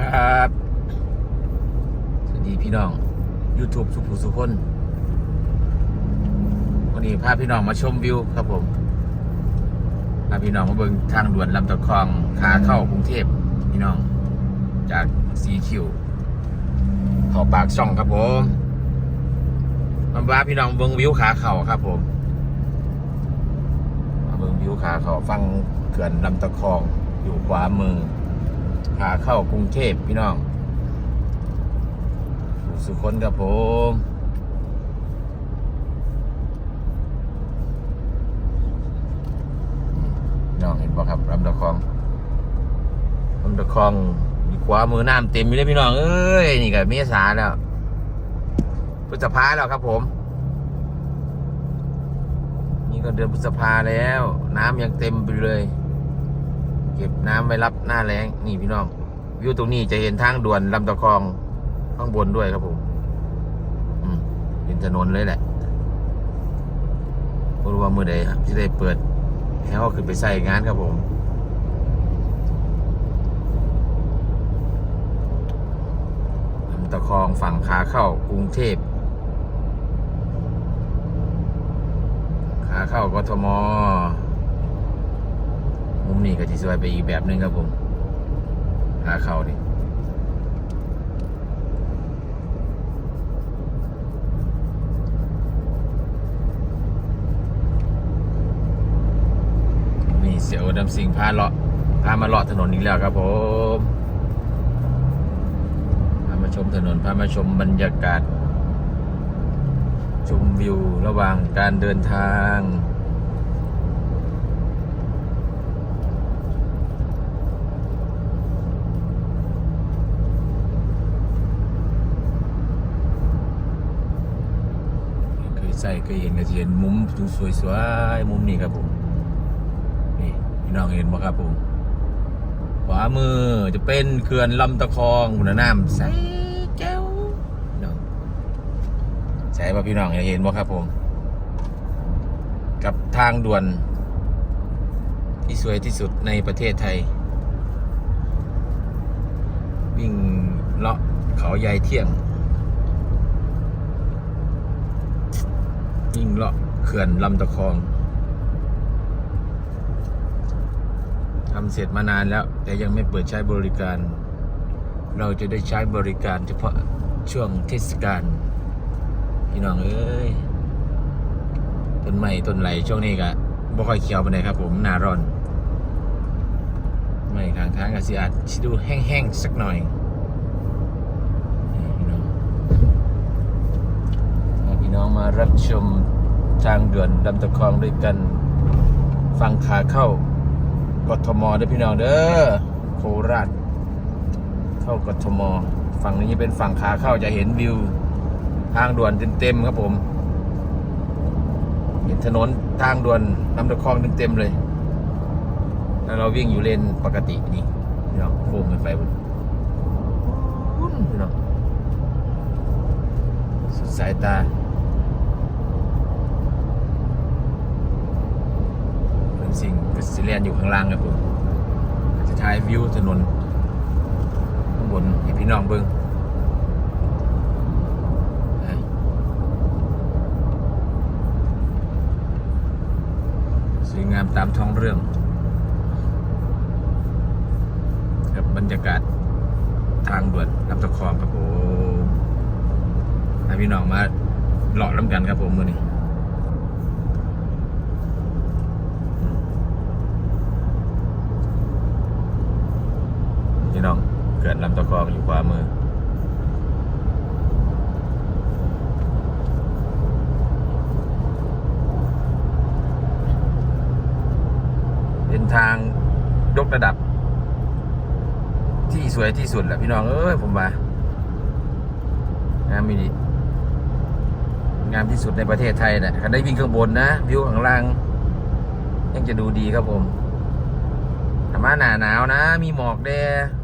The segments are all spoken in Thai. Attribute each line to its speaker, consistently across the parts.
Speaker 1: ครับ สวัสดีพี่น้อง YouTube สุภูสุคน วันนี้พาพี่น้องมาชมวิวครับผมพาพี่น้องมาเบิงทางด่วนลำตะคองขาเข้ากรุงเทพพี่น้อง จากสีคิวเข้าปากช่องครับผมมาบ้าพี่น้องเบิงวิวขาเข่าครับผมมาเบิงวิวขาเข่าฟังเขื่อนลำตะคองอยู่ขวามือ ขาเข้ากรุงเทพพี่น้อง สุคนครับผมน้องเห็นป่ะครับลำตะคองลำตะคองอยู่ขวามือน้ำเต็มอยู่เลยพี่น้องเอ้ยนี่ก็เมษาแล้วพฤษภาแล้วครับผม นี่ก็เดือนพฤษภาแล้ว น้ำยังเต็มไปเลย ก็บน้ำไว้รับหน้าแล้งนี่พี่น้องวิวตรงนี้จะเห็นทางด่วนลำตะคองข้างบนด้วยครับผมอืมเห็นถนนเลยแหละไม่รู้ว่ามือใดครับที่ได้เปิดให้เขาขึ้นไปใส่งานครับผมลำตะคองฝั่งขาเข้ากรุงเทพขาเข้ากทม มุมนี้ก็จะสวยไปอีกแบบหนึงครับผมขาเข้าดินี่เสียวดำสิงพาเลาะพามาเลาะถนนอีกแล้วครับผมพามาชมถนนพามาชมบรรยากาศ ชมวิวระหว่างการเดินทาง ใส่เคยเห็นก็จะเห็นมุมสวยๆมุมนี้ครับผมนี่พี่น้องเห็นไหมครับผม ขวามือจะเป็นเขื่อนลำตะคองคุณน้ำใสแก้วน้องใช่ป่ะพี่น้องเห็นไหมครับผม กับทางด่วนที่สวยที่สุดในประเทศไทย วิ่งเลาะเขาใหญ่เที่ยง ยิ่งเลาะเขื่อนลำตะคองทำเสร็จมานานแล้ว แต่ยังไม่เปิดใช้บริการ เราจะได้ใช้บริการเฉพาะช่วงเทศกาลพี่น้องเอ้ยต้นไม้ต้นไหลช่วงนี้ก็บ่ค่อยเขียวไปไหนครับ ผมหนาร้อนไม่ข้างทางก็สิอาจสิดูแห้งๆสักหน่อยนี่พี่น้อง ให้พี่น้องมา รับชมทางด่วนลำตะคองด้วยกัน ฟังขาเข้ากทมเด้อพี่น้องเด้อโคราชเข้ากทม ฝั่งนี้เป็นฝั่งขาเข้าจะเห็นวิว ทางด่วนเต็มๆครับผมเห็นถนนทางด่วนลำตะคองเต็มๆเลยแล้วเราวิ่งอยู่เลนปกตินี่พี่น้องโค้งกันไปบนพี่น้องสุดสายตา สิ่งเป็นสิเลียนอยู่ข้างล่างครับผมจะถ่ายวิวถนนข้างบนให้พี่น้องเบิ้งสวยงามตามท้องเรื่องกับบรรยากาศทางด่วนลำตะคองครับผมให้พี่น้องมาหล่อล้ำกันครับผมมือนี้ พี่ น้องเกิดลำตะคองอยู่ขวามือ เป็นทางยกระดับ ที่สวยที่สุดแหละพี่น้อง เอ้ย ผมว่างามดีงามที่สุดในประเทศไทยแหละคันได้วิ่งข้างบนนะ วิวข้างล่าง ยังจะดูดีครับผมธรรมะหนาหนาวนะ มีหมอกแด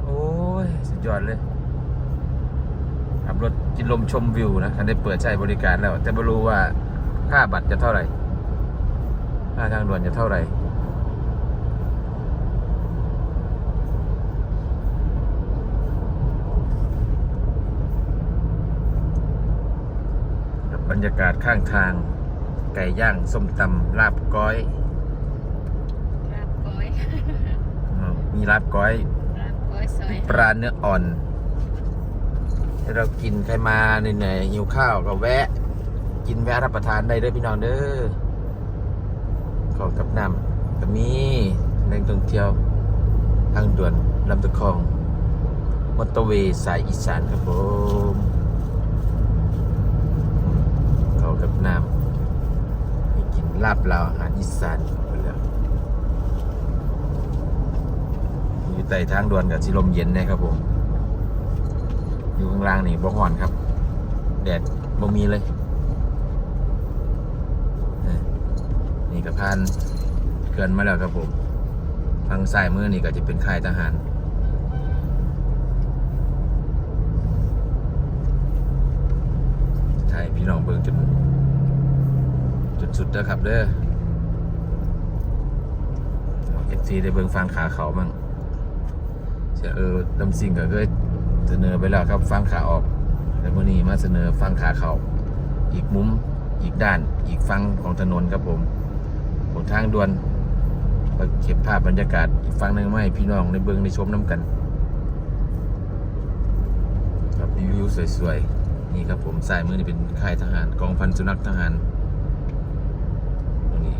Speaker 1: โอ้ ยสุดยอดเลยขับรถกินลมชมวิวนะฉันได้เปิดใช้บริการแล้ว แต่ไม่รู้ว่าค่าบัตรจะเท่าไหร่ ค่าทางด่วนจะเท่าไหร่บรรยากาศข้างทาง ไก่ย่างส้มตำลาบก้อย
Speaker 2: ลาบก้อย
Speaker 1: มีลาบก้อย
Speaker 2: ลาบก้อย
Speaker 1: ปลาเนื้ออ่อน เรากินใครมาเหนื่อยๆหิวข้าวก็แวะ กินแวะรับประทานได้เด้อพี่น้องเด้อของกับน้ำก็มีแหล่งท่องเที่ยวทางด่วนลำตะคองมอเตอร์เวย์สายอีสานครับผมเขากับน้ำให้กินลาบลาวอาหารอีสานไปแล้วอยู่ ใต้ทางด่วนกับสิลมเย็นนะครับผม อยู่ข้างล่างนี่บ่ฮ้อนครับ แดดบ่มีเลย นี่ก็ผ่านเกินมาแล้วครับผมทางซ้ายมือนี่ก็จะเป็นค่ายทหารถ่ายพี่น้องเบิ่งจนจนสุดเด้อครับเด้อเอฟซีได้เบิ่งฟังขาเขามั่ง เสียเออดำซิงก็เคยเสนอไปแล้วครับฟังขาออกแต่มื่อนี้มาเสนอฟังขาเขาอีกมุมอีกด้านอีกฟังของถนนครับผมของทางด่วนไปเก็บภาพบรรยากาศอีกฟังหนึ่งไมาให้พี่น้องในเบิ่งในชมน้ำกันครับวิวสวยๆนี่ครับผมสายมือนี่เป็นค่ายทหารกองพันสุนัขทหารตรงนี้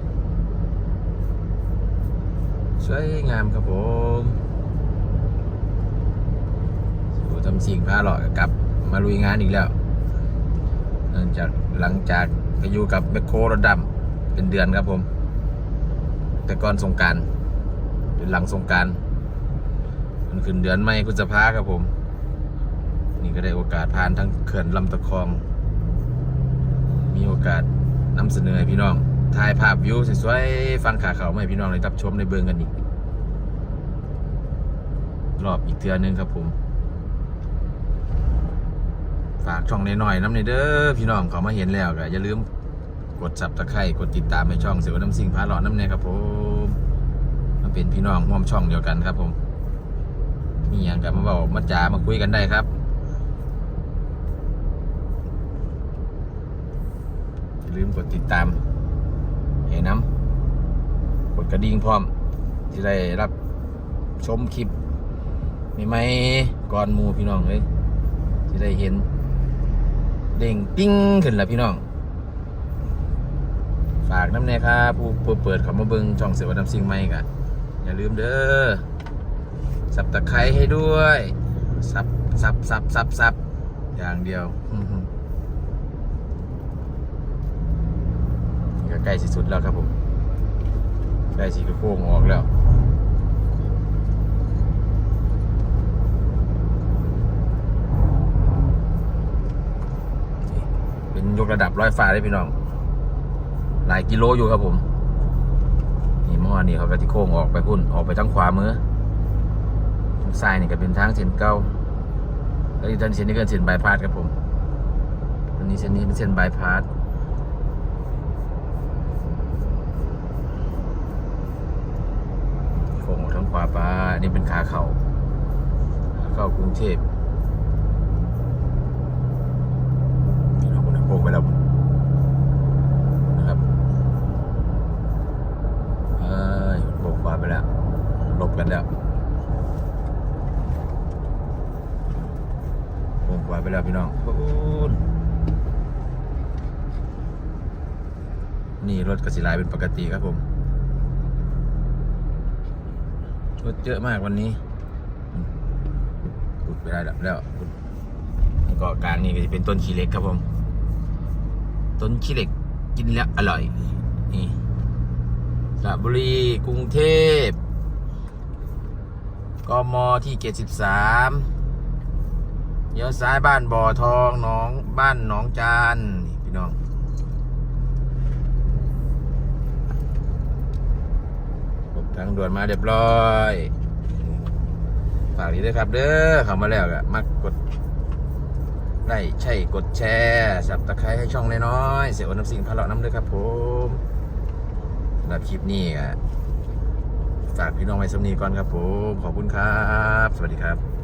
Speaker 1: สวยงามครับผม ทำสิ่งพาหลอกกลับ มาลุยงานอีกแล้วหลังจากหลังจากไปอยู่กับแมคโครรถดำเป็นเดือนครับผม แต่ก่อนสงกรารเป็นหลังสงกรารมันขึ้นเดือนไม่กุศภาครับผม นี่ก็ได้โอกาสผ่านทั้งเขื่อนลำตะคอง มีโอกาสนำเสนอให้พี่น้องถ่ายภาพวิวสวยๆฟังขาเขามาให้พี่น้องได้รับชมในเบิงกันอีกรอบอีกเทือนึงครับผม ฝากช่องน้อยๆน้ำในเด้อพี่น้องเขามาเห็นแล้วก็อย่าลืมกดซับตะไคร่กดติดตามให้ช่องเสือน้ำสิงพาหลอน้ำเนยครับผมมาเป็นพี่น้องร่วมช่องเดียวกันครับผม มีอย่างกันมาบอกมาจามาคุยกันได้ครับอย่าลืมกดติดตามเห็นน้ำกดกระดิ่งพร้อมที่ได้รับชมคลิปใหม่ๆก่อนมูพี่น้องเลยที่ได้เห็น เด้งปิ้งขึ้นแล้วพี่น้อง ฝากน้ำแน่ครับผู้ผู้เปิดเขามาเบิงช่องเสียวน้ำซิงไม่กันอย่าลืมเด้อสับตะไคร้ให้ด้วยสับสับสับสับสับอย่างเดียวก็ใกล้สิสุดแล้วครับผมใกล้สีกระโค้งออกแล้ว นี่ เป็นยกระดับร้อยฟ้าได้พี่น้อง หลายกิโลอยู่ครับผม นี่เมื่อวานนี้เขาก็ที่โค้งออกไปพุ่นออกไปทางขวามือทางซ้ายนี่ก็เป็นทางเส้นเก้าแล้วอีกทางเส้นนี้ก็เป็นเส้นบายพาสครับผมอันนี้เส้นนี้เป็นเส้นบายพาสโค้งออกทางขวาไปนนี้เป็นขาเขาขาเข้ากรุงเทพนี่เราคนโค้งไปแล้วนะครับเอ้ยโค้งขวาไปแล้วหลบกันแล้วโค้งขวาไปแล้วพี่น้องพูน นี่รถกระสิลายเป็นปกติครับผม รถเยอะมากวันนี้ขุดไปได้แล้วแล้วขุดแล้วก็กลางนี่ก็จะเป็นต้นขี้เหล็กครับผม ต้นขี้เหล็กกินแล้วอร่อย นี่สระบุรี กรุงเทพกมที่เกตสิบสามเลี้ยวซ้ายบ้านบ่อทองน้องบ้านหนองจานนี่พี่น้อง กด ทางด่วนมาเรียบร้อยฝากนี้ด้วยครับเด้อเข้ามาแล้วก็มากดไลค์ใช่กดแชร์สับตะไคร้ให้ช่องน้อยๆเสียวน้ำสิ่งพะเลาะน้ำด้วยครับผมสำหรับคลิปนี้ก็ฝากพี่น้องไว้สำนีก่อนครับผม ขอบคุณครับ สวัสดีครับ